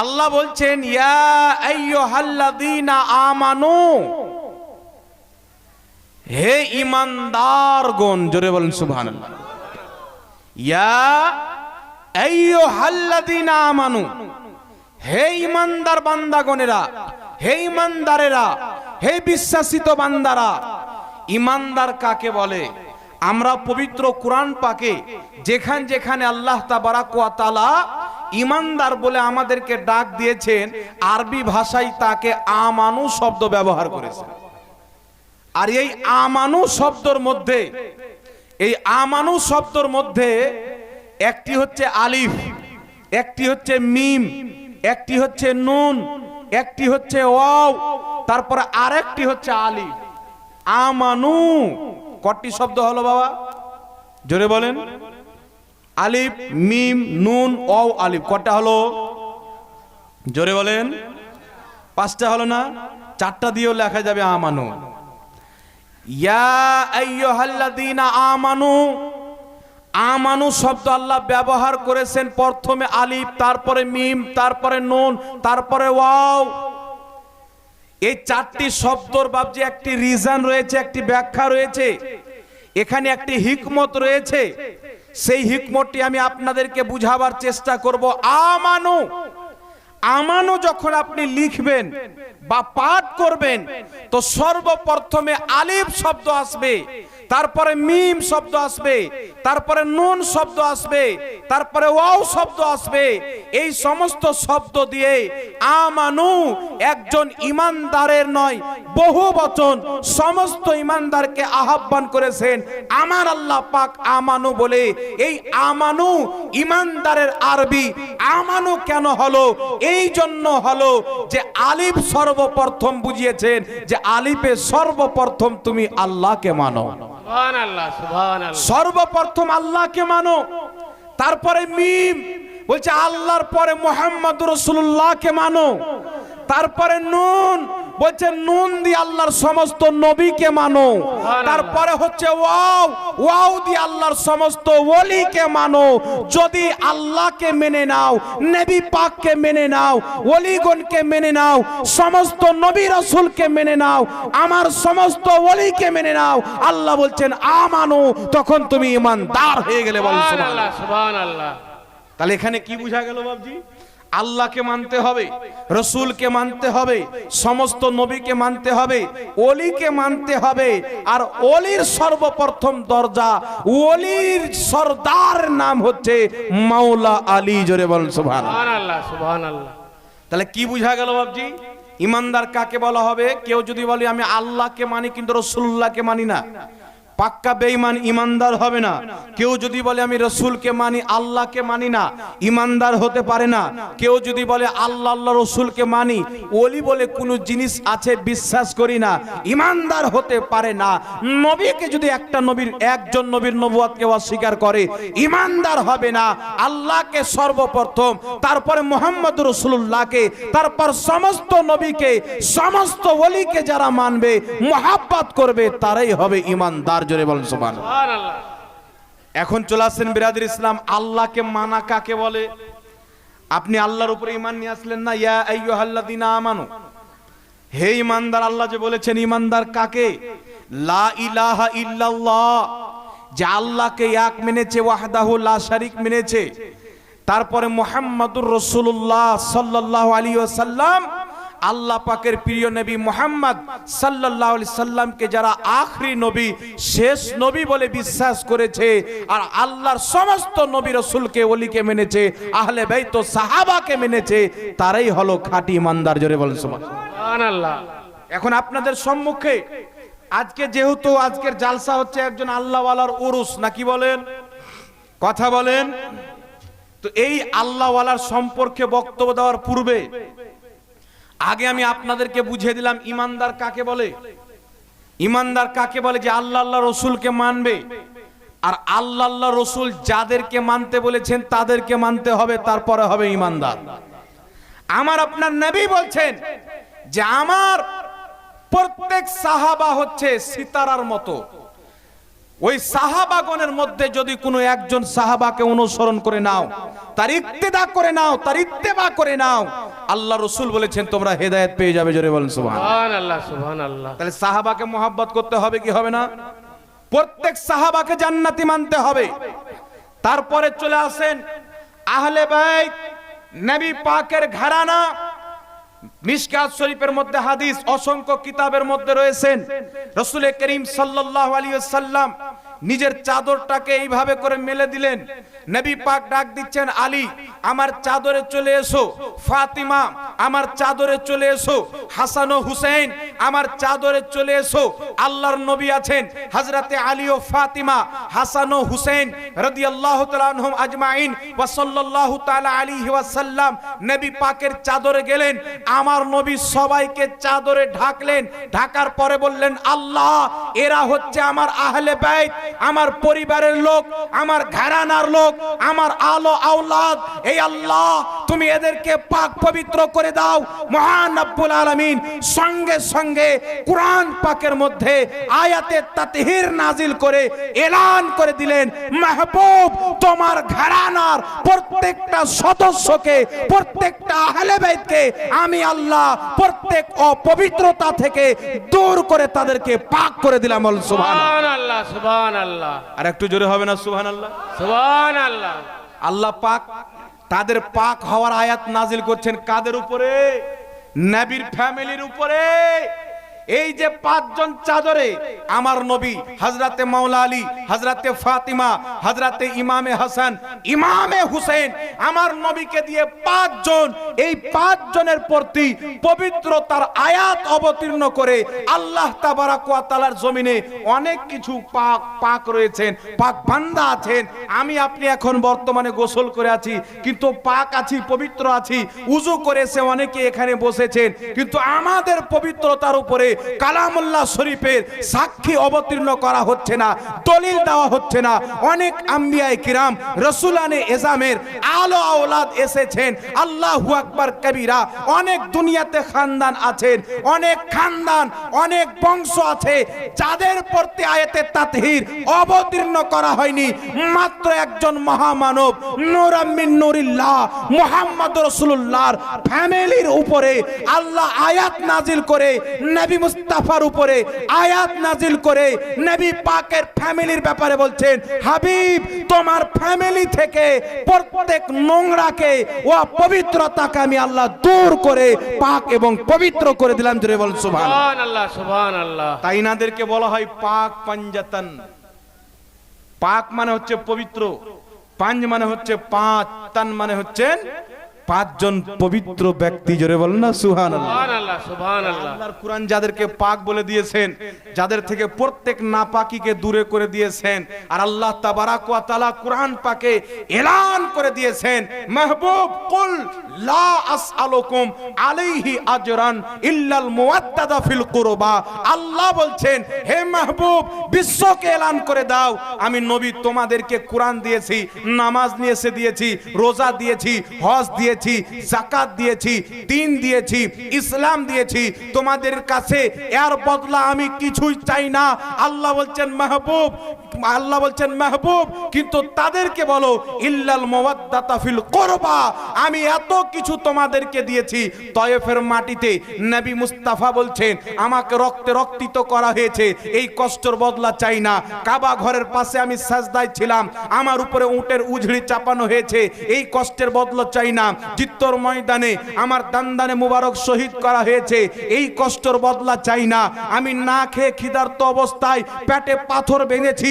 আল্লাহ বলছেন, ইয়া আমানু। হে ইমানদারগণ জোরে বলেন আইয়ুহাল্লাযীনা আমানু। হে ইমানদার বান্দাগণেরা, হে ইমানদারেরা হে বিশ্বাসিত বান্দারা ইমানদার কাকে বলে? আমরা পবিত্র কোরআন পাকে যেখান যেখানে আল্লাহ তাবারাক ওয়া ইমানদার বলে আমাদেরকে ডাক দিয়েছেন, আরবি ভাষায় তাকে আমানু শব্দ ব্যবহার করেছে। আর এই আমানু শব্দর মধ্যে, এই আমানু শব্দর মধ্যে একটি হচ্ছে আলিফ, একটি হচ্ছে মিম, একটি হচ্ছে নুন, একটি হচ্ছে ওয়াও, তারপরে আরেকটি হচ্ছে আলিফ। আমানু কটি শব্দ হলো বাবা। জোরে বলেন। আলিফ, মিম, নুন, ওয়াও, আলিফ। কটা হলো? জোরে বলেন। পাঁচটা হলো না? চারটা দিয়েও লেখা যাবে আমানু। ইয়া আমানু। আমানু শব্দ আল্লাহ ব্যবহার করেছেন প্রথমে আলিফ, তারপরে মিম, তারপরে নুন, তারপরে ওয়াও। এই চারটি শব্দর যে একটি রিজন রয়েছে, একটি ব্যাখ্যা রয়েছে। এখানে একটি হিকমত রয়েছে। সেই হিকমতটি আমি আপনাদেরকে বুঝাবার চেষ্টা করব। আমানু আমানু যখন আপনি লিখবেন বা পাঠ করবেন, তো সর্বপ্রথমে আলিফ শব্দ আসবে। তারপরে মিম শব্দ আসবে, তারপরে নুন শব্দ আসবে, তারপরে ওয়াও শব্দ আসবে। এই সমস্ত শব্দ দিয়ে আমানু একজন ইমানদারের নয়, বহু বচন সমস্ত ইমানদারকে আহ্বান করেছেন, আমার আল্লাহ পাক আমানু বলে, এই আমানু ইমানদারের আরবি আমানু কেন হলো? এই জন্য হলো যে আলিফ সর্বপ্রথম বুঝিয়েছেন যে আলিফে সর্বপ্রথম তুমি আল্লাহকে মানো। সর্বপ্রথম আল্লাহকে মানো। তারপরে মিম বলছে আল্লাহর পরে মোহাম্মদ রসুল্লাহকে মানো। তারপরে নুন বলছে নুন দিয়ে আল্লাহর সমস্ত নবীকে মানো। তারপরে হচ্ছে ওয়াও ওয়াও দিয়ে আল্লাহর সমস্ত ওলিকে মানো। যদি আল্লাহকে মেনে নাও নবী পাককে মেনে নাও ওলিগণকে মেনে নাও সমস্ত নবী রসুলকে মেনে নাও আমার সমস্ত ওলিকে মেনে নাও আল্লাহ বলছেন আমানো তখন তুমি ইমানদার হয়ে গেলে বল সুবহানাল্লাহ সুবহানাল্লাহ। তাহলে এখানে কি বোঝা গেল বাবজি আল্লাহকে মানতে হবে রসুলকে মানতে হবে সমস্ত নবীকে মানতে হবে অলিকে মানতে হবে আর অলির সর্বপ্রথম দরজা অলির সর্দার নাম হচ্ছে মাওলা আলী জোরে বল সুবহানাল্লাহ। তাহলে কি বুঝা গেল বাবজি ইমানদার কাকে বলা হবে? কেউ যদি বলে আমি আল্লাহকে মানি কিন্তু রসুল্লাহকে মানি না। পাক্কা বেঈমান ইমানদার হবে না। কেউ যদি বলে আমি রসুলকে মানি, আল্লাহকে মানি না ইমানদার হতে পারে না। কেউ যদি বলে আল্লাহ আল্লাহ রসুলকে মানি, ওলি বলে কোনো জিনিস আছে, বিশ্বাস করি না ইমানদার হতে পারে না। নবীকে যদি একটা নবীর, একজন নবীর নবুয়াতকে অস্বীকার করে ইমানদার হবে না। আল্লাহকে সর্বপ্রথম, তারপরে মোহাম্মদ রসুল্লাহকে তারপর সমস্ত নবীকে, সমস্ত ওলিকে যারা মানবে, মহাব্বাত করবে, তারাই হবে ইমানদার জোরে বলেন সুবহান। এখন চলে আসছেন বিরাদির ইসলাম আল্লাহকে মানা কাকে বলে? আপনি আল্লাহর উপরে ইমান নিয়ে আসলেন না? ইয়া আইয়ুহাল্লাযীনা আমানু। হে ইমানদার আল্লাহ যে বলেছেন ইমানদার কাকে? লা ইলাহা ইল্লাল্লাহ। যে আল্লাহকে এক মেনেছে ওয়াহদাহু লা শারিক মেনেছে। তারপরে মুহাম্মাদুর রাসূলুল্লাহ সাল্লাল্লাহু আলাইহি ওয়াসাল্লাম আল্লাহ পাকের প্রিয় নবী মোহাম্মদ সাল্লাল্লাহু আলাইহি সাল্লামকে যারা আখরি নবী শেষ নবী বলে বিশ্বাস করেছে আর আল্লাহর সমস্ত নবী রসুলকে ওলিকে মেনেছে আহলে ভাই তো সাহাবাকে মেনেছে তারাই হলো খাঁটি ইমানদার জোরে বলেন এখন আপনাদের সম্মুখে আজকে যেহেতু আজকের জালসা হচ্ছে একজন আল্লাহওয়ালার উরুস নাকি বলেন? কথা বলেন। তো এই আল্লাহওয়ালার সম্পর্কে বক্তব্য দেওয়ার পূর্বে আগে আমি আপনাদেরকে বুঝিয়ে দিলাম, ইমানদার কাকে বলে? ইমানদার কাকে বলে যে আল্লাহ আল্লাহ রসুলকে মানবে? আর আল্লাহ আল্লাহ রসুল যাদেরকে মানতে বলেছেন, তাদেরকে মানতে হবে, তারপরে হবে ইমানদার। আমার আপনার নবী বলছেন যে আমার প্রত্যেক সাহাবা হচ্ছে সিতারার মতো। ওই সাহাবাগণের মধ্যে যদি কোনো একজন সাহাবাকে অনুসরণ করে নাও তার ইত্তেদা করে নাও তার ইত্তেবা করে নাও আল্লাহ রসুল বলেছেন তোমরা হেদায়েত পেয়ে যাবে জোরে বলেন সুবহান সুবহান আল্লাহ আল্লাহ তাহলে সাহাবাকে মোহাব্বত করতে হবে কি হবে না? প্রত্যেক সাহাবাকে জান্নাতি মানতে হবে। তারপরে চলে আসেন আহলে বাইত নবী পাকের ঘরানা মিশকাত শরীফের মধ্যে হাদিস অসংখ্য কিতাবের মধ্যে রয়েছেন। রসুল করিম সাল্লাহ আলী ওয়াসাল্লাম নিজের চাদরটাকে এইভাবে করে মেলে দিলেন। নবী পাক ডাক দিচ্ছেন, আলী, আমার চাদরে চলে এসো। ফাতিমা, আমার চাদরে চলে এসো। হাসান ও হুসেন আমার চাদরে চলে এসো। আল্লাহর নবী আছেন, হযরতে আলী ও ফাতিমা, হাসান ও হুসেন রাদিয়াল্লাহু তাআলা আনহুম আজমাইন। ওয়া সাল্লাল্লাহু তাআলা আলাইহি ওয়াসাল্লাম নবী পাকের চাদরে গেলেন। আমার নবী সবাইকে চাদরে ঢাকলেন। ঢাকার পরে বললেন, আল্লাহ, এরা হচ্ছে আমার আহলে বাইত। আমার পরিবারের লোক, আমার ঘরানার লোক, আমার আলো আওলাদ, এই আল্লাহ তুমি এদেরকে পাক পবিত্র করে দাও। মহান রব্বুল আলামিন সঙ্গে সঙ্গে কোরআন পাকের মধ্যে আয়াতে তাতহির নাজিল করে এলান করে দিলেন, মাহবুব, তোমার ঘরানার প্রত্যেকটা সদস্যকে, প্রত্যেকটা আহলে বাইতকে আমি আল্লাহ প্রত্যেক অপবিত্রতা থেকে দূর করে তাদেরকে পাক করে দিলাম বল সুবহান সুবহান আল্লাহ আর একটু জোরে হবে না সুহান আল্লাহ সুহান আল্লাহ আল্লাহ পাক তাদের পাক হওয়ার আয়াত নাজিল করছেন কাদের উপরে? নবীর ফ্যামিলির উপরে। এই যে পাঁচজন চাদরে আমার নবী হজরতে মাওলা আলী হজরতে ফাতিমা হজরতে ইমামে হাসান, ইমামে হুসেন, আমার নবীকে দিয়ে পাঁচজন, এই পাঁচজনের প্রতি পবিত্রতার আয়াত অবতীর্ণ করে আল্লাহ তাবারাক ওয়া তাআলার জমিনে অনেক কিছু পাক পাক রয়েছেন, পাক বান্দা আছেন। আমি, আপনি এখন বর্তমানে গোসল করে আছি, কিন্তু পাক আছি, পবিত্র আছি, উজু করেছে অনেকে এখানে বসেছেন, কিন্তু আমাদের পবিত্রতার উপরে কালামুল্লাহ শরীফের সাক্ষী অবতীর্ণ করা হচ্ছে না, দলিল দেওয়া হচ্ছে না। অনেক আম্বিয়ায় কিরাম রসুলানে এজামের আলো আওলাদ এসেছেন। আল্লাহু আকবার কবিরা, অনেক দুনিয়াতে খানদান আছেন, অনেক খানদান, অনেক বংশ আছে, যাদের প্রতি তাতহির অবতীর্ণ করা হয়নি। মাত্র একজন মহামানব নূরাম্মিন নুরিল্লাহ, মুহাম্মদ রাসূলুল্লাহর ফ্যামিলির উপরে আল্লাহ আয়াত নাজিল করে নবী মুস্তাফার উপরে আয়াত নাজিল করে নবী পাকের ফ্যামিলির ব্যাপারে বলছেন হাবিব তোমার ফ্যামিলি থেকে প্রত্যেক নোংরাকে ও পবিত্রতাকে আমি আল্লাহ দূর করে পাক এবং পবিত্র করে দিলাম। জোরে বল সুবহান সুবহান আল্লাহ সুবহান আল্লাহ তাই নাদেরকে বলা হয় পাক পাঞ্জাতান। পাক মানে হচ্ছে পবিত্র পাঞ্জ মানে হচ্ছে পাঁচ তান মানে হচ্ছেন পাঁচজন পবিত্র ব্যক্তি জোরে বলেন না সুহান আল্লাহর কোরআন যাদেরকে পাক বলে দিয়েছেন যাদের থেকে প্রত্যেক নাপাকিকে দূরে করে দিয়েছেন আর আল্লাহ তাবারাক ওয়া তাআলা কোরআন পাকে এলান করে দিয়েছেন মাহবুব কুল লা আসআলুকুম আলাইহি আজরান ইল্লাল মুওয়াদ্দাদা ফিল কুরবা। আল্লাহ বলছেন হে মাহবুব বিশ্বকে এলান করে দাও। আমি নবী তোমাদেরকে কোরআন দিয়েছি নামাজ নিয়ে এসে দিয়েছি রোজা দিয়েছি হজ দিয়েছি জাকাত দিয়েছি, দিন দিয়েছি, ইসলাম দিয়েছি। তোমাদের কাছে এর বদলা আমি কিছুই চাই না। আল্লাহ বলছেন, মাহবুব, আল্লাহ বলছেন, মাহবুব, কিন্তু তাদেরকে বলো, ইল্লাল মাওয়াদ্দাতা ফিল কুরবা আমি এত কিছু তোমাদেরকে দিয়েছি। তয়েফের মাটিতে নবী মুস্তাফা বলছেন, আমাকে রক্তে রক্তিত করা হয়েছে, এই কষ্টর বদলা চাই না। কাবা ঘরের পাশে আমি সাজদায় ছিলাম, আমার উপরে উটের উঝড়ি চাপানো হয়েছে, এই কষ্টের বদলা চাই না। চিত্তর ময়দানে আমার দান্দানে মুবারক শহীদ করা হয়েছে। এই কষ্টর বদলা চাই না। আমি না খেয়ে খিদার্ত অবস্থায় পেটে পাথর বেঁধেছি।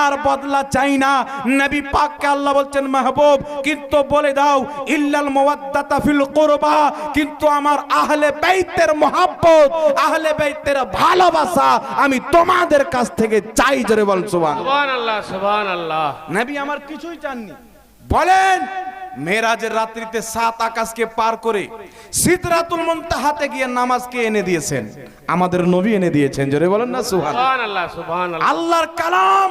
এর বদলা চাই না। নবী পাককে আল্লাহ বলছেন মাহবুব কিন্তু বলে দাও ইল্লাল মাওয়াদ্দাতা ফিল কুরবা কিন্তু আমার আহলে বাইতের মহাব্বত আহলে বাইতের ভালোবাসা আমি তোমাদের কাছ থেকে চাই জোরে বল সুবহান সুবহান আল্লাহ সুবহান আল্লাহ নবী আমার কিছুই চাননি। বলেন মেরাজের রাত্রিতে সাত আকাশকে পার করে সিদরাতুল মুনতাহাতে গিয়ে নামাজকে এনে দিয়েছেন? আমাদের নবী এনে দিয়েছেন জোরে বলেন না আল্লাহ। আল্লাহর কালাম।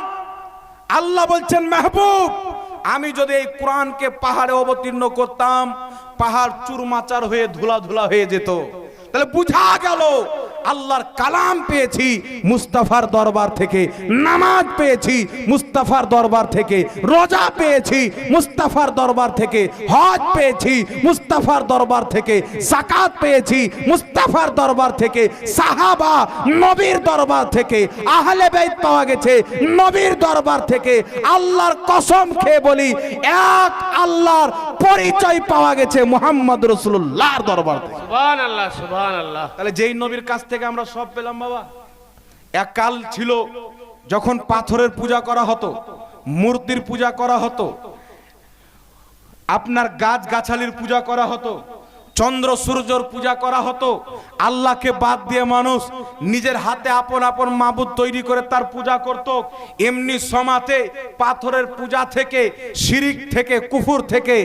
আল্লাহ বলছেন মাহবুব আমি যদি এই কোরআনকে পাহাড়ে অবতীর্ণ করতাম পাহাড় চুরমাচার হয়ে ধুলা ধুলা হয়ে যেত। তাহলে বুঝা গেল আল্লাহর কালাম পেয়েছি মুস্তাফার দরবার থেকে নামাজ পেয়েছি মুস্তাফার দরবার থেকে রোজা পেয়েছি মুস্তাফার দরবার থেকে হজ পেয়েছি মুস্তাফার দরবার থেকে সাকাত পেয়েছি মুস্তাফার দরবার থেকে সাহাবা নবীর দরবার থেকে আহলে বাইত পাওয়া গেছে নবীর দরবার থেকে আল্লাহর কসম খেয়ে বলি এক আল্লাহর পরিচয় পাওয়া গেছে মোহাম্মদ রসুল্লাহর দরবার থেকে। তাহলে যেই নবীর কাছ থেকে আমরা সব পেলাম বাবা। এক কাল ছিল যখন পাথরের পূজা করা হতো, মূর্তির পূজা করা হতো, আপনার গাছ গাছালির পূজা করা হতো চন্দ্র সূর্যর পূজা করা হতো। আল্লাহকে বাদ দিয়ে মানুষ নিজের হাতে আপন আপন মাবুদ তৈরি করে তার পূজা করত। এমনি সমাতে পাথরের পূজা থেকে, শিরিক থেকে, কুফুর থেকে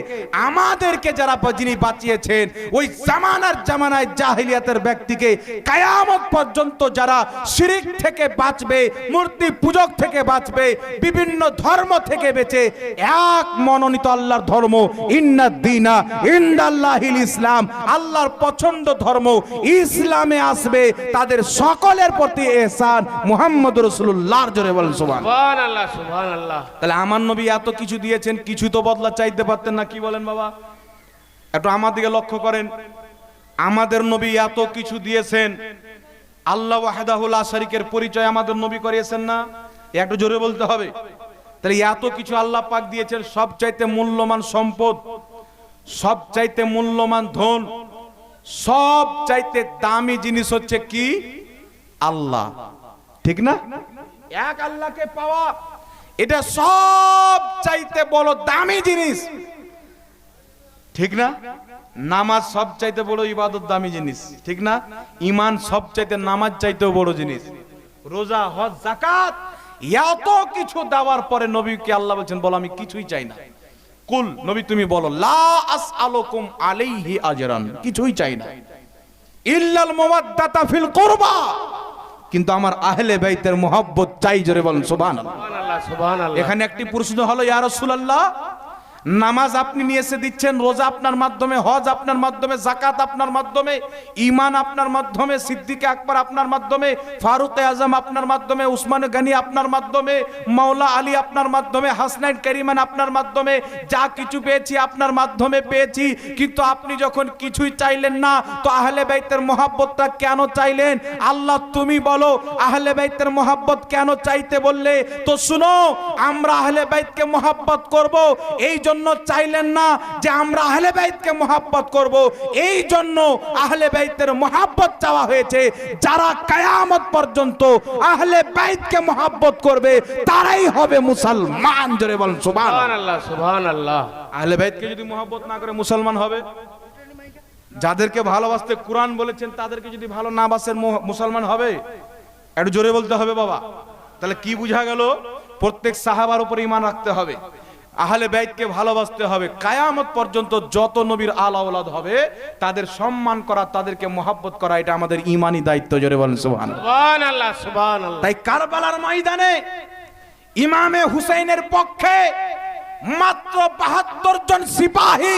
আমাদেরকে যারা যিনি বাঁচিয়েছেন, ওই জামানার জামানায় জাহিলিয়াতের ব্যক্তিকে কায়ামত পর্যন্ত যারা শিরিক থেকে বাঁচবে, মূর্তি পূজক থেকে বাঁচবে, বিভিন্ন ধর্ম থেকে বেঁচে, এক মনোনীত আল্লাহর ধর্ম ইন্না দিনা ইন্দাল্লাহিল ইসলাম আল্লাহর পছন্দ ধর্ম ইসলামে আসবে তাদের সকলের প্রতি এহসান মুহাম্মদ রসুল্লাহর জোরে বলেন আল্লাহ তাহলে আমার নবী এত কিছু দিয়েছেন কিছু তো বদলা চাইতে পারতেন না কি বলেন বাবা? একটু আমার দিকে লক্ষ্য করেন। আমাদের নবী এত কিছু দিয়েছেন। আল্লাহ ওয়াহেদাহুল আশারিকের পরিচয় আমাদের নবী করিয়েছেন না? একটু জোরে বলতে হবে। তাহলে এত কিছু আল্লাহ পাক দিয়েছেন সব চাইতে মূল্যবান সম্পদ। সব চাইতে মূল্যবান ধন সব চাইতে দামি জিনিস হচ্ছে কি? আল্লাহ। ঠিক না? এক আল্লাহকে পাওয়া, এটা সব চাইতে বড় দামি জিনিস। ঠিক না? নামাজ সব চাইতে বড় ইবাদত দামি জিনিস। ঠিক না? ইমান সব চাইতে নামাজ চাইতেও বড় জিনিস। রোজা, হজ জাকাত এত কিছু দেওয়ার পরে নবীকে আল্লাহ বলছেন, বলো আমি কিছুই চাই না। কুল নবী তুমি বলো লা আসআলুকুম আলাইহি আজরান কিছুই চাই না। ইল্লাল মুওয়াদ্দাতা ফিল কুরবা। কিন্তু আমার আহলে বাইতের মোহাব্বত চাই জোরে বলেন সুবহানাল্লাহ। এখানে একটি প্রশ্ন হলো ইয়া রাসূলুল্লাহ নামাজ আপনি নিয়ে এসে দিচ্ছেন, রোজা আপনার মাধ্যমে, হজ আপনার মাধ্যমে জাকাত আপনার মাধ্যমে ইমান আপনার মাধ্যমে, সিদ্দিক আকবর আপনার মাধ্যমে, ফারুক আজম আপনার মাধ্যমে, উসমান গনি আপনার মাধ্যমে, মাওলা আলী আপনার মাধ্যমে, হাসনাইন করিমান আপনার মাধ্যমে, যা কিছু পেয়েছি আপনার মাধ্যমে পেয়েছি, কিন্তু আপনি যখন কিছুই চাইলেন না, তো আহলে বাইতের মোহাব্বতটা কেন চাইলেন? আল্লাহ তুমি বলো, আহলে বাইতের মোহাব্বত কেন চাইতে বললে? তো শুনো, আমরা আহলে বাইতকে মোহাব্বত করব, এই জন্য চাইলেন না যে আমরা আহলে বাইতকে মোহাব্বত করব। এই জন্য আহলে বাইতের মোহাব্বত চাওয়া হয়েছে। যারা কায়ামত পর্যন্ত আহলে বাইতকে মোহাব্বত করবে তারাই হবে মুসলমান। জোরে বলেন সুবহান সুবহান আল্লাহ সুবহান আল্লাহ আহলে বাইতকে যদি মোহাব্বত না করে মুসলমান হবে? যাদেরকে ভালোবাসতে কোরআন বলেছেন তাদেরকে যদি ভালো না বাসেন মুসলমান হবে? একটু জোরে বলতে হবে বাবা। তাহলে কি বুঝা গেল? প্রত্যেক সাহাবার উপর ইমান রাখতে হবে। আহলে বাইতকে ভালোবাসতে হবে। কায়ামত পর্যন্ত যত নবীর আলা ওলাদ হবে তাদের সম্মান করা তাদেরকে মোহাব্বত করা এটা আমাদের ইমানি দায়িত্ব জোরে বলেন সুবহান তাই কারবালার ময়দানে ইমামে হুসাইনের পক্ষে মাত্র বাহাত্তর জন সিপাহী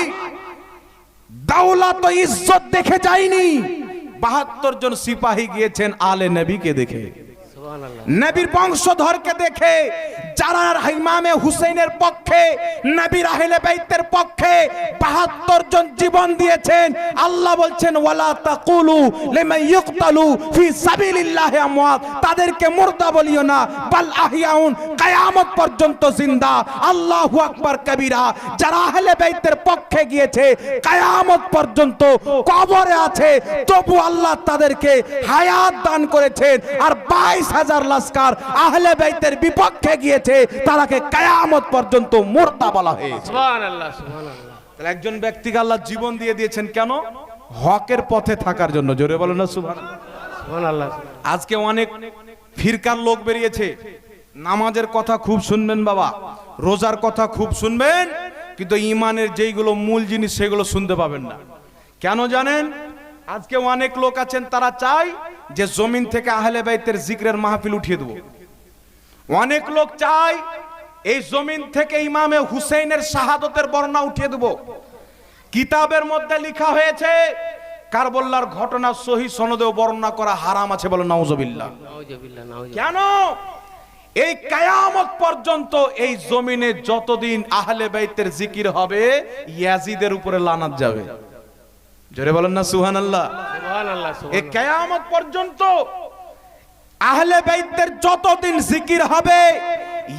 দাওলাত ও ইজ্জত দেখে যায়নি। বাহাত্তর জন সিপাহী গিয়েছেন আলে নবীকে দেখে। নবীর বংশধরকে দেখে যারা ইমামে হুসেনের পক্ষে নবীর আহলে বাইতের পক্ষে বাহাত্তর জন জীবন দিয়েছেন। আল্লাহ বলছেন, ওয়ালা তাকুলু লিমান ইউকতালু ফি সাবিলিল্লাহি আমওয়াত। তাদেরকে মুর্দা বলিও না, বাল আহিয়াউন, কিয়ামত পর্যন্ত জিন্দা। আল্লাহু আকবার কবিরা, যারা আহলে বাইতের পক্ষে গিয়েছে, কিয়ামত পর্যন্ত কবরে আছে। তবু আল্লাহ তাদেরকে হায়াত দান করেছেন। আর বাইশ হাজার লাস্কার আহলে বাইতের বিপক্ষে গিয়েছে। তারাকে কায়ামত পর্যন্ত মোর্দা বলা হয়েছে। তাহলে একজন ব্যক্তিকে আল্লাহ জীবন দিয়ে দিয়েছেন কেন? হকের পথে থাকার জন্য জোরে বলো না সুভান আজকে অনেক ফিরকার লোক বেরিয়েছে। নামাজের কথা খুব শুনবেন বাবা রোজার কথা খুব শুনবেন কিন্তু ইমানের যেইগুলো মূল জিনিস সেগুলো শুনতে পাবেন না। কেন জানেন? আজকে অনেক লোক আছেন তারা চায় যে জমিন থেকে আহলে বাইতের জিক্রের মাহফিল উঠিয়ে দেবো। অনেক লোক চায় এই জমিন থেকে ইমামে হুসেনের শাহাদতের বর্ণনা উঠিয়ে দেব। কিতাবের মধ্যে লেখা হয়েছে কারবল্লার ঘটনা সহি সনদেও বর্ণনা করা হারাম আছে বলে নাউজুবিল্লাহ। কেন? এই কায়ামত পর্যন্ত এই জমিনে যতদিন আহলে বাইতের জিকির হবে ইয়াজিদের উপরে লানাত যাবে। জোরে বলেন না সুহান আল্লাহ এই কেয়ামত পর্যন্ত আহলে বাইতের যতদিন জিকির হবে,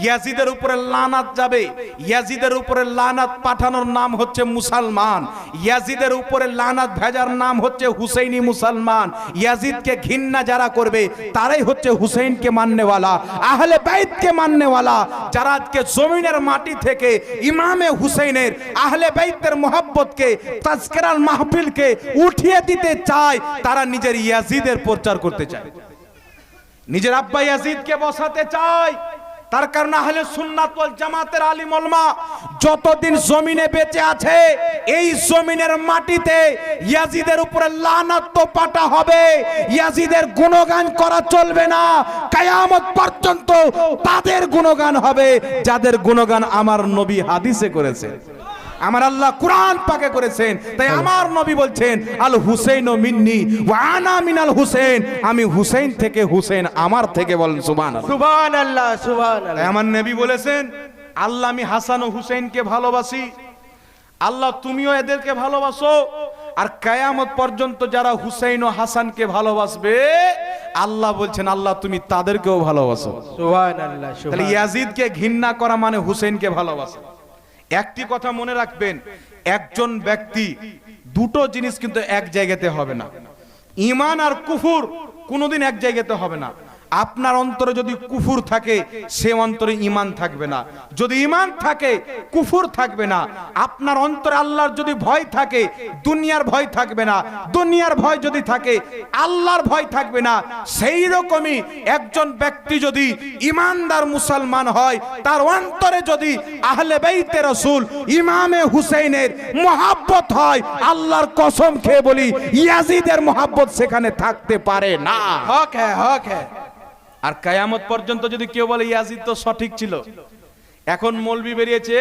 ইয়াজিদের উপরে লানাত যাবে। ইয়াজিদের উপরে লানাত পাঠানোর নাম হচ্ছে মুসলমান। ইয়াজিদের উপরে লানাত ভেজার নাম হচ্ছে হুসেইনি মুসলমান। ইয়াজিদকে ঘৃণা যারা করবে, তারাই হচ্ছে হুসেইনকে মাননেওয়ালা, আহলে বাইতকে মাননেওয়ালা। যারা আজকে জমিনের মাটি থেকে ইমামে হুসেইনের, আহলে বাইতের মোহাব্বতকে তাজকেরাল মাহফিলকে উঠিয়ে দিতে চায়, তারা নিজের ইয়াজিদের প্রচার করতে চায়। নিজের আব্বা ইয়াজিদকে বসাতে চায়। তার কারণে হলে সুন্নাত জামাতের আলিম ওলামা যতদিন জমিনে বেঁচে আছে, এই জমিনের মাটিতে ইয়াজিদের উপরে লানাত তো পাটা হবে। ইয়াজিদের গুণগান করা চলবে না। কায়ামত পর্যন্ত তাদের গুণগান হবে। যাদের গুণগান আমার নবী হাদিসে করেছে। আমার আল্লাহ কোরআন পাকে করেছেন। তাই আমার নবী বলছেন আল হুসেন ও মিন্নি ওয়া আনা মিনাল হুসেন আমি হুসেন থেকে হুসেন আমার থেকে বলেন সুবহানাল্লাহ। সুবহানাল্লাহ তাই সুবহানাল্লাহ আমার নবী বলেছেন আল্লাহ আমি হাসান ও হুসেনকে ভালোবাসি। আল্লাহ তুমিও এদেরকে ভালোবাসো। আর কায়ামত পর্যন্ত যারা হুসেন ও হাসানকে ভালোবাসবে আল্লাহ বলছেন আল্লাহ তুমি তাদেরকেও ভালোবাসো। তাহলে ইয়াজিদকে ঘৃণা করা মানে হুসেনকে ভালোবাসা। একটি কথা মনে রাখবেন, একজন ব্যক্তি দুটো জিনিস কিন্তু এক জায়গাতে হবে না। ইমান আর কুফুর কোনোদিন এক জায়গাতে হবে না। আপনার অন্তরে যদি কুফুর থাকে সে অন্তরে ইমান থাকবে না। যদি ইমান থাকে, কুফুর থাকবে না। আপনার অন্তরে আল্লাহর যদি ভয় থাকে, দুনিয়ার ভয় থাকবে না। দুনিয়ার ভয় যদি থাকে, আল্লাহর ভয় থাকবে না। সেই রকমই একজন ব্যক্তি যদি ইমানদার মুসলমান হয়, তার অন্তরে যদি আহলে বাইতে রসুল ইমামে হুসেইনের মোহাব্বত হয়, আল্লাহর কসম খেয়ে বলি, ইয়াজিদের মোহাব্বত সেখানে থাকতে পারে না। হক হ্যাঁ হক হ্যাঁ। আর কায়ামত পর্যন্ত যদি কেউ বলে ইয়াজিদ তো সঠিক ছিল এখন মলবি বেরিয়েছে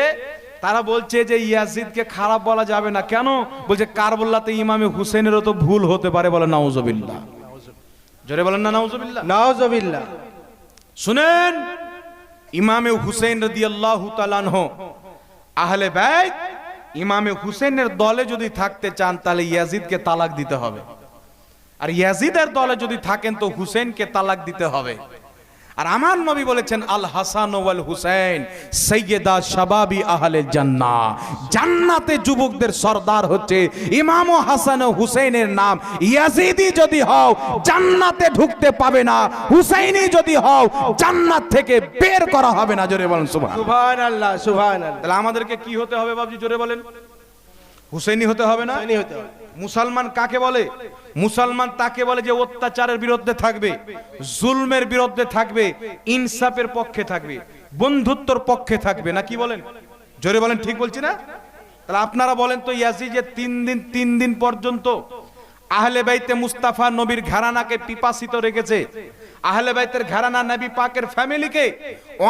তারা বলছে যে ইয়াজিদকে খারাপ বলা যাবে না। কেন? বলছে কারবল্লাতে ইমামে হুসেনেরও তো ভুল হতে পারে বলে নাউজবিল্লাহ। জোরে বলেন না নাউজবিল্লাহ। নাউজুবিল্লাহ। শুনেন ইমামে হুসেন রদি আল্লাহ তালানহ আহলে বাইত ইমামে হুসেনের দলে যদি থাকতে চান তাহলে ইয়াজিদকে তালাক দিতে হবে। আর ইয়াজিদের দলে যদি থাকেন তো হুসেনকে তালাক দিতে হবে। আর আমার নবী বলেছেন আল হাসান ওয়াল হুসেন সৈয়দা শাবাবি আহলে জান্নাহ। জান্নাতে যুবকদের সর্দার হচ্ছে ইমাম ও হাসান ও হুসেনের নাম। ইয়াজিদি যদি হও জান্নাতে ঢুকতে পাবে না। হুসাইনি যদি হও জান্নাত থেকে বের করা হবে না। জোরে বলেন সুবহান সুবহানাল্লাহ সুবহানাল্লাহ। তাহলে আমাদেরকে কি হতে হবে বাবজি? জোরে বলেন। হুসেনি হতে হবে না। মুসলমান কাকে বলে? মুসলমান তাকে বলে যে অত্যাচারের বিরুদ্ধে থাকবে জুলমের বিরুদ্ধে থাকবে ইনসাফের পক্ষে থাকবে বন্ধুত্বর পক্ষে থাকবে না কি বলেন? জোরে বলেন ঠিক বলছি না? তাহলে আপনারা বলেন তো ইয়াসি যে তিন দিন তিন দিন পর্যন্ত আহলে বাইতে মুস্তাফা নবীর ঘরানাকে পিপাসিত রেখেছে আহলে বাইতের ঘরানা নবী পাকের ফ্যামিলিকে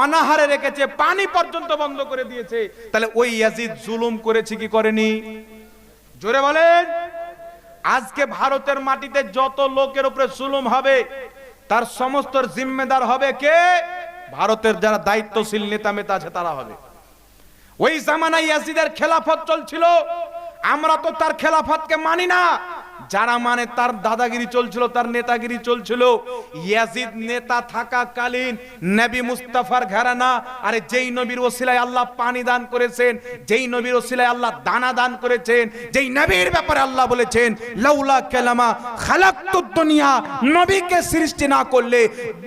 অনাহারে রেখেছে পানি পর্যন্ত বন্ধ করে দিয়েছে। তাহলে ওই ইয়াজিদ জুলুম করেছে কি করেনি? জোরে বলেন। আজকে ভারতের মাটিতে যত লোকের উপরে জুলুম হবে, তার সমস্ত জিম্মেদার হবে কে? ভারতের যারা দায়িত্বশীল নেতা মেতা আছে, তারা হবে। ওই জামানায় ইয়াজিদের খেলাফত চলছিল। আমরা তো তার খেলাফতকে মানি না। যারা মানে তার দাদাগিরি চলছিল, তার নেতাগিরি চলছিল, ইয়াজিদ নেতা থাকাকালীন নবী মুস্তাফার ঘরানা, আরে যেই নবীর ওসিলায় আল্লাহ পানি দান করেছেন, যেই নবীর ওসিলায় আল্লাহ দানা দান করেছেন, যেই নবীর ব্যাপারে আল্লাহ বলেছেন, লাউলা কালামা খালাকতুদ দুনিয়া, নবীকে সৃষ্টি না করলে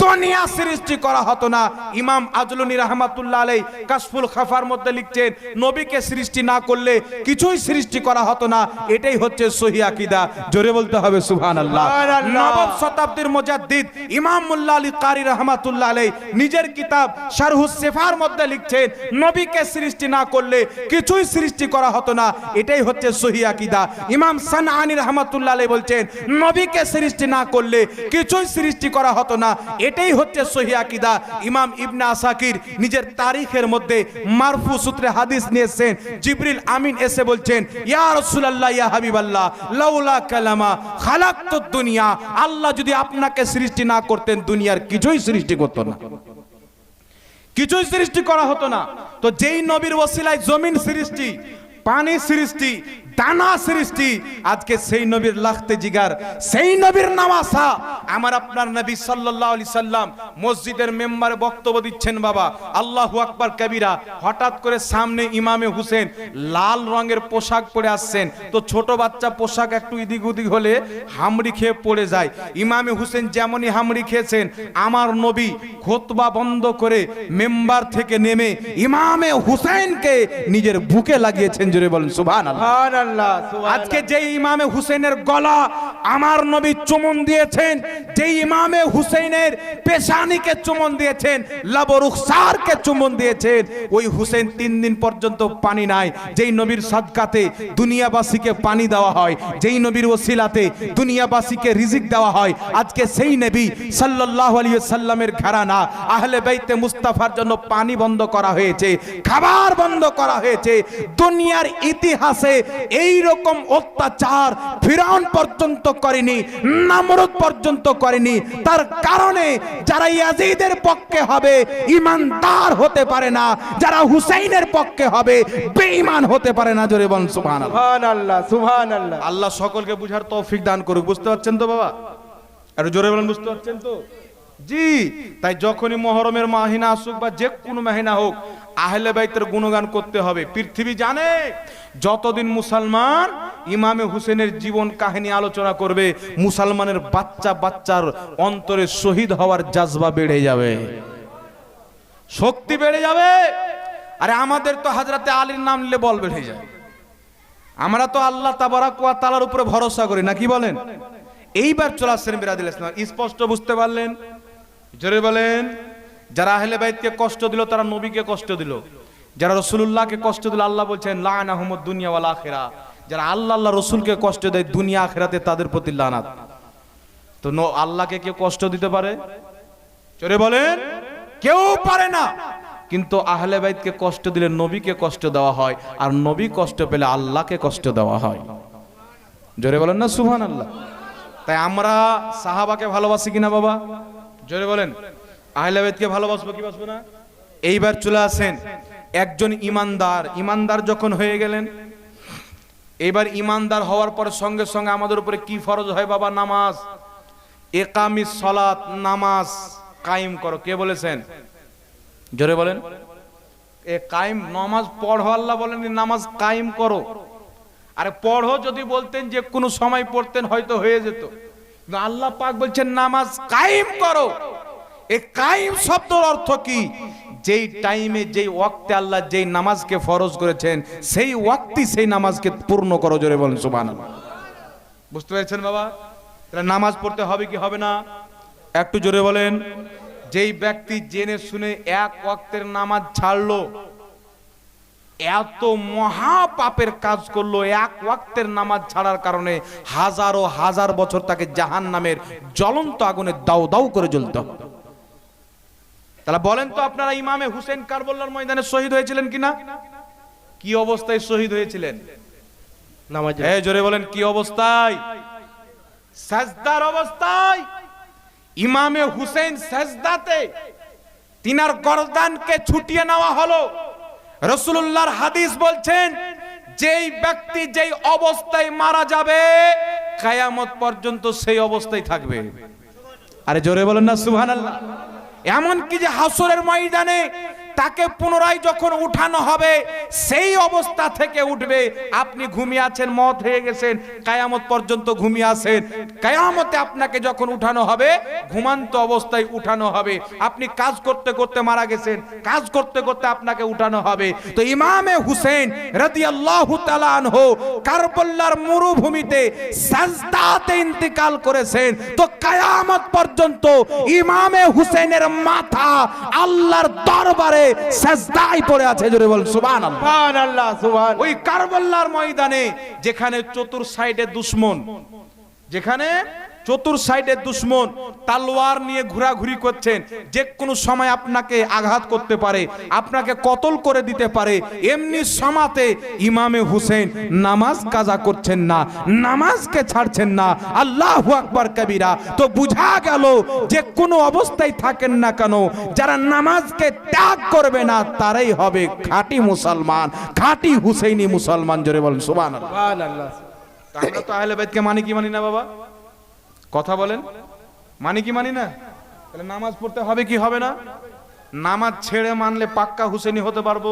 দুনিয়া সৃষ্টি করা হতো না। ইমাম আজলুনি রহমাতুল্লাহ আলাই কাশফুল খাফার মধ্যে লিখছেন, নবীকে সৃষ্টি না করলে কিছুই সৃষ্টি করা হতো না। এটাই হচ্ছে সহি আকীদা। জোরে বলতে হবে সুবহানাল্লাহ। সুবহানাল্লাহ। নবম শতাব্দীর মুজাদ্দিদ ইমাম মুল্লা আলী কারি রহমাতুল্লাহ আলাই নিজের কিতাব শারহুস সেফার মধ্যে লিখছেন নবীকে সৃষ্টি না করলে কিছুই সৃষ্টি করা হতো না। এটাই হচ্ছে সহি আকীদা। ইমাম সানআনী রহমাতুল্লাহ আলাই বলছেন নবীকে সৃষ্টি না করলে কিছুই সৃষ্টি করা হতো না। এটাই হচ্ছে সহি আকীদা। ইমাম ইবনে আসাকির নিজের তারিখের মধ্যে মারফু সূত্রে হাদিস নিয়েছেন জিবরিল আমিন এসে বলছেন ইয়া রাসূলুল্লাহ ইয়া হাবিবাল্লাহ লাউলা লামা তো দুনিয়া। আল্লাহ যদি আপনাকে সৃষ্টি না করতেন, দুনিয়ার কিছুই সৃষ্টি করতো না। কিছুই সৃষ্টি করা হতো না। তো যেই নবীর ওসিলায় জমিন সৃষ্টি, পানি সৃষ্টি দানা সৃষ্টি। আজকে সেই নবীর লাখতে জিগার, সেই নবীর নামাসা আমার আপনার নবী সাল্লাল্লাহু আলাইহি সাল্লাম মসজিদের মেম্বারে বক্তব্য দিচ্ছেন বাবা। আল্লাহু আকবার কবিরা, হঠাৎ করে সামনে ইমামে হুসেন লাল রঙের পোশাক পরে আসছেন। তো ছোট বাচ্চা পোশাক একটু ইদিক উদিক হলে হামড়ি খেয়ে পড়ে যায়। ইমামে হুসেন যেমনই হামড়ি খেয়েছেন, আমার নবী খোতবা বন্ধ করে মেম্বার থেকে নেমে ইমামে হুসেনকে নিজের বুকে লাগিয়েছেন, জোরে বলেন সুবহানাল্লাহ। আজকে যে ইমামে হুসেনের গলা আমার নবী চুমন দিয়েছেন যে ইমামে হুসেনের পেশানিকে চুমন দিয়েছেন, লাবরুখসারকে চুমন দিয়েছেন, ওই হুসেন তিন দিন পর্যন্ত পানি নাই। যেই নবীর সাদকাতে দুনিয়াবাসীকে পানি দেওয়া হয়, যেই নবীর ওসিলাতে দুনিয়াবাসীকে রিজিক দেওয়া হয়, আজকে সেই নবী সাল্লাল্লাহু আলাইহি সাল্লামের ঘরানা, আহলে বাইতে মুস্তাফার জন্য পানি বন্ধ করা হয়েছে, খাবার বন্ধ করা হয়েছে। দুনিয়ার ইতিহাসে এই রকম অত্যাচার ফিরাউন পর্যন্ত করেনি নামরুদ পর্যন্ত করেনি। তার কারণে যারা ইয়াজিদের পক্ষে হবে ইমানদার হতে পারে না যারা হুসাইনের পক্ষে হবে বেঈমান হতে পারে না। জোরে বল সুবহানাল্লাহ। সুবহানাল্লাহ সুবহানাল্লাহ। আল্লাহ সকলকে বুঝার তৌফিক দান করুক। বুঝতে পারছেন তো বাবা? আর জোরে বলেন বুঝতে পারছেন তো? জি তাই যখনই মহরমের মাহিনা আসুক বা যে কোনো মাহিনা হোক আহলে বাইতের গুণগান করতে হবে। পৃথিবী জানে, যতদিন মুসলমান ইমামে হুসেনের জীবন কাহিনী আলোচনা করবে, মুসলমানের বাচ্চা বাচ্চার অন্তরে শহীদ হওয়ার জাজবা বেড়ে যাবে। শক্তি বেড়ে যাবে। আরে আমাদের তো হাজরাতে আলীর নাম নিলে বল বেড়ে যায়। আমরা তো আল্লাহ তাবারাক ওয়া তাআলার উপরে ভরসা করি না, কি বলেন? এইবার চলে আসছেন বিরাদিল ইসলাম। স্পষ্ট বুঝতে পারলেন? জোরে বলেন। যারা আহলে বাইতকে কষ্ট দিল, তারা নবীকে কষ্ট দিল। যারা রসুলুল্লাহকে কষ্ট দিল, আল্লাহ বলছেন লান আহমদ দুনিয়া ওয়াল আখিরা। যারা আল্লাহ আল্লাহ রসুলকে কষ্ট দেয়, দুনিয়া আখেরাতে তাদের প্রতি লানাত। তো আল্লাহকে কেউ কষ্ট দিতে পারে? চলে বলেন। কেউ পারে না। কিন্তু আহলে বাইতকে কষ্ট দিলে নবীকে কষ্ট দেওয়া হয়, আর নবী কষ্ট পেলে আল্লাহকে কষ্ট দেওয়া হয়। জোরে বলেন না সুহান আল্লাহ তাই আমরা সাহাবাকে ভালোবাসি কিনা বাবা? জোরে বলেন। আহলে বাইতকে ভালোবাসবো কি বাসবো না? এইবার চলে আসেন একজন ইমানদার। ইমানদার যখন হয়ে গেলেন এবার ইমানদার হওয়ার পর সঙ্গে সঙ্গে আমাদের উপরে কি ফরজ হয় বাবা? নামাজ। একামি সলাত, নামাজ কায়েম করো। কে বলেছেন? জোরে বলেন। এ কায়েম, নামাজ পড়ো, আল্লাহ বলেন নামাজ কায়েম করো। আরে পড়ো যদি বলতেন যে কোনো সময় পড়তেন, হয়তো হয়ে যেত। আল্লাহ পাক বলছেন, নামাজ কায়েম করো। এ কায়েম শব্দের অর্থ কি? যেই টাইমে যেই ওয়াক্তে আল্লাহ যেই নামাজকে ফরজ করেছেন, সেই ওয়াক্তি সেই নামাজকে পূর্ণ করো জোরে বলেন, সুবহানাল্লাহ। বুঝতে পেরেছেন বাবা? তাহলে নামাজ পড়তে হবে কি হবে না? একটু জোরে বলেন। যেই ব্যক্তি জেনে শুনে এক ওয়াক্তের নামাজ ছাড়লো, এত মহা পাপের কাজ করল এক ওয়াক্তের নামাজ ছাড়ার কারণে হাজারো হাজার বছর তাকে জাহান নামের জ্বলন্ত আগুনে দাউ দাউ করে জ্বলতে হবে। তাহলে বলেন তো আপনারা ইমামে হুসেন কারবল্লার ময়দানে শহীদ হয়েছিলেন কিনা? কি অবস্থায় শহীদ হয়েছিলেন? জোরে বলেন কি অবস্থায়? সাজদার অবস্থায়। ইমামে হুসেন সাজদাতে তিনার গরদানকে ছুটিয়ে নেওয়া হলো। রসুল্লাহর হাদিস বলছেন যেই ব্যক্তি যেই অবস্থায় মারা যাবে কায়ামত পর্যন্ত সেই অবস্থায় থাকবে। আরে জোরে বলেন না সুবহানাল্লাহ। এমন কি যে হাসরের ময়দানে তাকে পুনরায় যখন উঠানো হবে, সেই অবস্থা থেকে উঠবে। আপনি ঘুমিয়ে আছেন মত হয়ে গেছেন, কায়ামত পর্যন্ত ঘুমিয়ে আছেন। কায়ামতে আপনাকে যখন উঠানো হবে, ঘুমান্ত অবস্থায় উঠানো হবে। আপনি কাজ করতে করতে মারা গেছেন, কাজ করতে করতে আপনাকে উঠানো হবে। তো ইমামে হুসেন রাদিয়াল্লাহু তাআলা কারবাল্লার মরুভূমিতে সাজদাতে ইন্তেকাল করেছেন। তো কায়ামত পর্যন্ত ইমামে হুসেনের মাথা আল্লাহর দরবারে সাজদায় পড়ে আছে জোরে বল সুবহানাল্লাহ। সুবহানাল্লাহ সুবহান ওই ময়দানে যেখানে চতুর সাইডে দুশমন যেখানে চতুর সাইডে দুশ্মন তালোয়ার নিয়ে ঘোরাঘুরি করছেন। যে কোনো সময় আপনাকে আঘাত করতে পারে আপনাকে কতল করে দিতে পারে। এমনি সমাতে ইমামে হুসেন নামাজ কাজা করছেন না নামাজকে ছাড়ছেন না। আল্লাহ আকবার কবিরা তো বুঝা গেল যে কোনো অবস্থায় থাকেন না কেন যারা নামাজকে ত্যাগ করবে না তারাই হবে খাঁটি মুসলমান খাঁটি হুসেইনি মুসলমান। জোরে বলেন সুবহান সুবহান আল্লাহ আমরা তো আহলে বাইতকে মানি কি মানি না বাবা? কথা বলেন। মানি কি মানি না? তাহলে নামাজ পড়তে হবে কি হবে না? নামাজ ছেড়ে মানলে পাক্কা হুসেনি হতে পারব।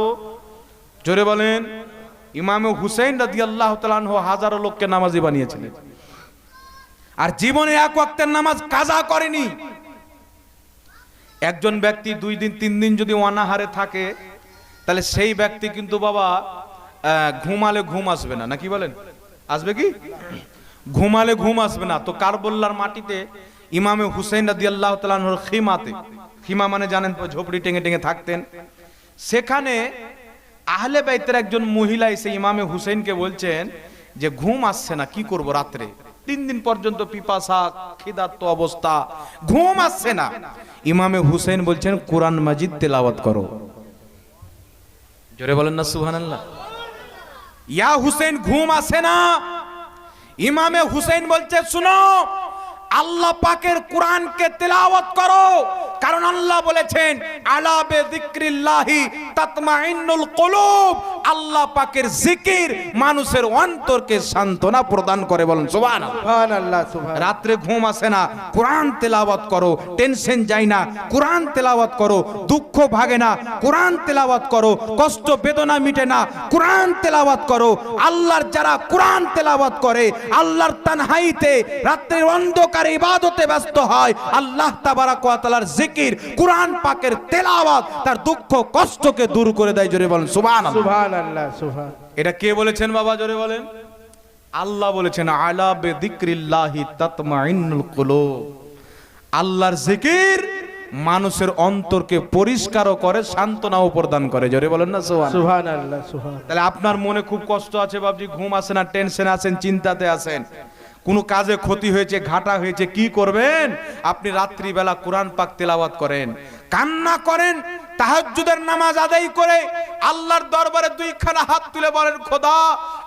জোরে বলেন, ইমামে হুসেন তাআলা আনহু হাজারো লোককে নামাজি বানিয়েছিলেন। আর জীবনে এক ওয়াক্তের নামাজ কাজা করেনি। একজন ব্যক্তি দুই দিন, তিন দিন যদি অনাহারে থাকে, তাহলে সেই ব্যক্তি কিন্তু বাবা ঘুমালে ঘুম আসবে না। নাকি বলেন? আসবে কি? ঘুমালে ঘুম আসবে না। তো কারবল্লার মাটিতে ইমামে হুসেন রাদি আল্লাহ তালানোর খিমাতে, খিমা মানে জানেন ঝোপড়ি টেঙে টেঙে থাকতেন। সেখানে আহলে বাইতের একজন মহিলা এসে ইমামে হুসেনকে বলছেন যে, ঘুম আসছে না, কি করব রাত্রে? তিন দিন পর্যন্ত পিপাসা খিদাত্ত অবস্থা, ঘুম আসছে না। ইমামে হুসেন বলছেন, কোরআন মাজিদ তেলাওয়াত করো। জোরে বলেন না, সুবহানাল্লাহ। ইয়া হুসেন ঘুম আসে না। ইমামে হুসেন বলছে শুনো আল্লাহ পাকের কোরআনকে তেলাওয়াত করো। কারণ আল্লাহ বলেছেন আলাবে যিকরিল্লাহি তাতমাইন্নুল কুলুব। আল্লাহ পাকের জিকির মানুষের অন্তরকে সান্ত্বনা প্রদান করে বলেন সুবহানাল্লাহ। সুবহান আল্লাহ সুবহান রাত্রে ঘুম আসে না কোরআন তেলাওয়াত করো টেনশন যায় না কোরআন তেলাওয়াত করো দুঃখ ভাগে না কোরআন তেলাওয়াত করো কষ্ট বেদনা মিটে না কোরআন তেলাওয়াত করো। আল্লাহর যারা কোরআন তেলাওয়াত করে আল্লাহর তানহাইতে রাত্রের অন্ধকারে ইবাদতে ব্যস্ত হয় আল্লাহ তাবারাক ওয়া তাআলার জিকির কোরআন পাকের তেলাওয়াত তার দুঃখ কষ্টকে দূর করে দেয় জোরে বলেন আল্লাহ এটা কে বলেছেন বাবা জোরে বলেন? আল্লাহ বলেছেন আলা বে যিকরিল্লাহি তাতমাইন্নুল কুলুব। আল্লাহর জিকির মানুষের অন্তরকে পরিষ্কারও করে সান্ত্বনাও প্রদান করে। জোরে বলেন না সুবহান তাহলে আপনার মনে খুব কষ্ট আছে বাবজি ঘুম আসে না টেনশন আছেন চিন্তাতে আছেন। কোনো কাজে ক্ষতি হয়েছে ঘাটা হয়েছে কি করবেন? আপনি রাত্রিবেলা কোরআন পাক তেলাওয়াত করেন কান্না করেন তাহাজ্জুদের নামাজ আদায় করে আল্লাহর দরবারে দুইখানা হাত তুলে বলেন খোদা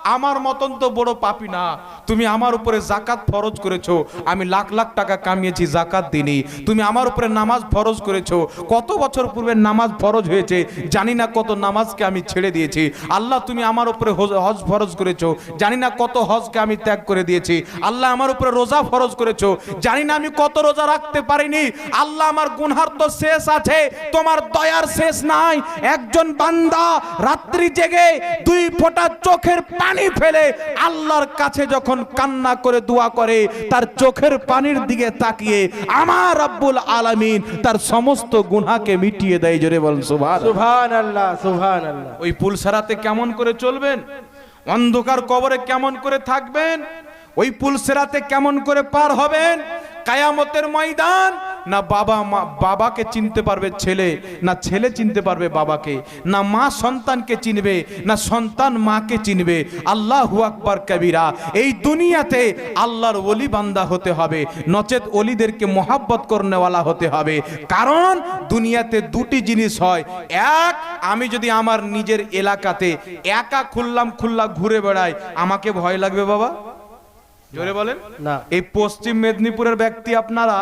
আমার মতন তো বড় পাপি না। তুমি আমার উপরে জাকাত ফরজ করেছ। আমি লাখ লাখ টাকা কামিয়েছি, জাকাত দিনি তুমি আমার উপরে নামাজ ফরজ করেছ। কত বছর পূর্বে নামাজ ফরজ হয়েছে, জানি না কত নামাজকে আমি ছেড়ে দিয়েছি। আল্লাহ, তুমি আমার উপরে হজ- হজ ফরজ করেছ। জানি না কত হজকে আমি ত্যাগ করে দিয়েছি। আল্লাহ, আমার উপরে রোজা ফরজ করেছ। জানি না আমি কত রোজা রাখতে পারিনি। আল্লাহ, আমার গুনহার তো শেষ আছে। তোমার দয়ার শেষ নাই। একজন বান্দা রাত্রি জেগে দুই ফোঁটা চোখের পানি ফেলে আল্লাহর কাছে যখন কান্না করে দোয়া করে তার চোখের পানির দিকে তাকিয়ে আমার রব্বুল আলামিন তার সমস্ত গুনাহকে মিটিয়ে দেয় জোরে বলেন সুবহান সুবহান আল্লাহ। সুবহান আল্লাহ ওই পুলসারাতে কেমন করে চলবেন? অন্ধকার কবরে কেমন করে থাকবেন? ওই পুলসেরাতে কেমন করে পার হবেন? কায়ামতের ময়দান না বাবা মা, বাবাকে চিনতে পারবে ছেলে, না ছেলে চিনতে পারবে বাবাকে, না মা সন্তানকে চিনবে, না সন্তান মাকে চিনবে। আল্লাহ আকবার কবিরা, এই দুনিয়াতে আল্লাহর ওলি বান্দা হতে হবে, নচেত অলিদেরকে মোহাব্বত করনেওয়ালা হতে হবে। কারণ দুনিয়াতে দুটি জিনিস হয়, এক, আমি যদি আমার নিজের এলাকাতে একা খুললাম খুল্লা ঘুরে বেড়াই, আমাকে ভয় লাগবে বাবা? জোরে বলেন। না। এই পশ্চিম মেদিনীপুরের ব্যক্তি আপনারা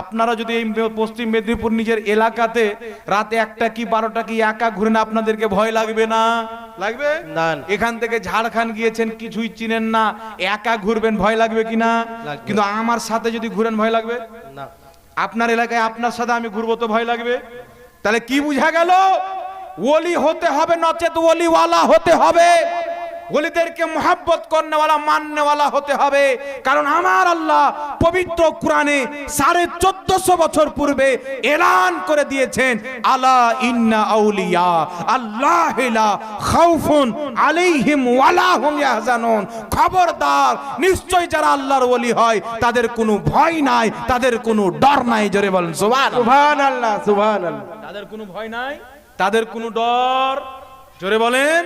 আপনারা যদি এই পশ্চিম মেদিনীপুর নিজের এলাকাতে রাতে একটা কি বারোটা কি একা ঘুরে না আপনাদেরকে ভয় লাগবে না? লাগবে? না, না। এখান থেকে ঝাড়খণ্ড গিয়েছেন কিছুই চিনেন না একা ঘুরবেন ভয় লাগবে কিনা লাগবে। কিন্তু আমার সাথে যদি ঘুরেন ভয় লাগবে? না। আপনার এলাকায় আপনার সাথে আমি ঘুরবো তো ভয় লাগবে? তাহলে কি বুঝা গেল? ওলি হতে হবে নচেত ওলিওয়ালা হতে হবে। ওলিদেরকে মোহাব্বত করনেওয়ালা মাননেওয়ালা হতে হবে। কারণ আমার আল্লাহ পবিত্র কোরআনে সাড়ে চোদ্দশো বছর পূর্বে এলান করে দিয়েছেন আলা ইন্না আউলিয়া আল্লাহ খাউফুন আলাইহিম ওয়ালা হুম ইয়াহজানুন। খবরদার নিশ্চয় যারা আল্লাহর ওলি হয় তাদের কোনো ভয় নাই তাদের কোনো ডর নাই জোরে বলেন সুবহান সুবহান আল্লাহ সুবহান আল্লাহ তাদের কোনো ভয় নাই তাদের কোনো ডর জোরে বলেন।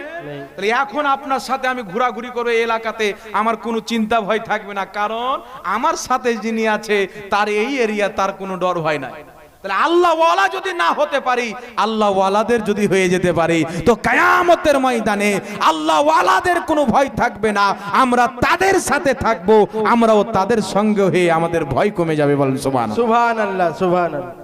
তাহলে এখন আপনার সাথে আমি ঘোরাঘুরি করব এলাকাতে আমার কোনো চিন্তা ভয় থাকবে না কারণ আমার সাথে যিনি আছে তার এই এরিয়া তার কোনো ডর ভয় নাই তাহলে আল্লাহ ওয়ালা যদি না হতে পারি আল্লাহ ওয়ালাদের যদি হয়ে যেতে পারি তো কায়ামতের ময়দানে আল্লাহ ওয়ালাদের কোনো ভয় থাকবে না আমরা তাদের সাথে থাকব আমরাও তাদের সঙ্গে হয়ে আমাদের ভয় কমে যাবে বলেন সুবহান সুবহান আল্লাহ সুবহান আল্লাহ